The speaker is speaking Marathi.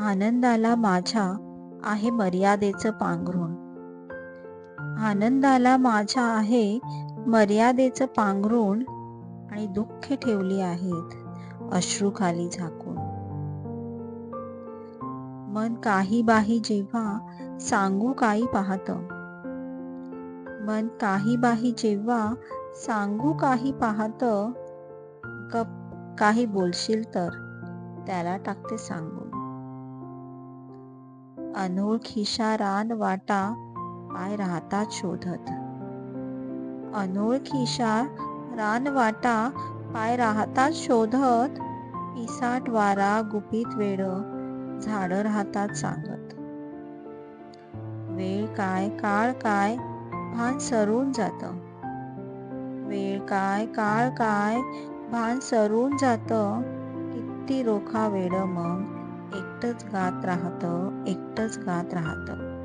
आनंदाला माझ्या आहे मर्यादेचं पांघरुण. आनंदाला माझ्या आहे मर्यादेचं पांघरूण आणि दुःख ठेवली आहेत अश्रू खाली झाकून. मन काही बाही जेव्हा सांगू काही पाहत. मन काही बाही जेव्हा सांगू काही पाहत गप काही बोलशील तर त्याला टाकते सांगून. अनोळखीशा रान वाटा पाय राहतात शोधत. अनोळखीशा रान वाटा पाय राहतात शोधत पिसाट वारा गुपित वेळ झाडं राहतात सांगत. वेळ काय काळ काय भान सरून जात. वेळ काय काळ काय भान सरून जात किती रोखा वेळ मग. एकटंच गात राहतं एकटंच गात राहतं.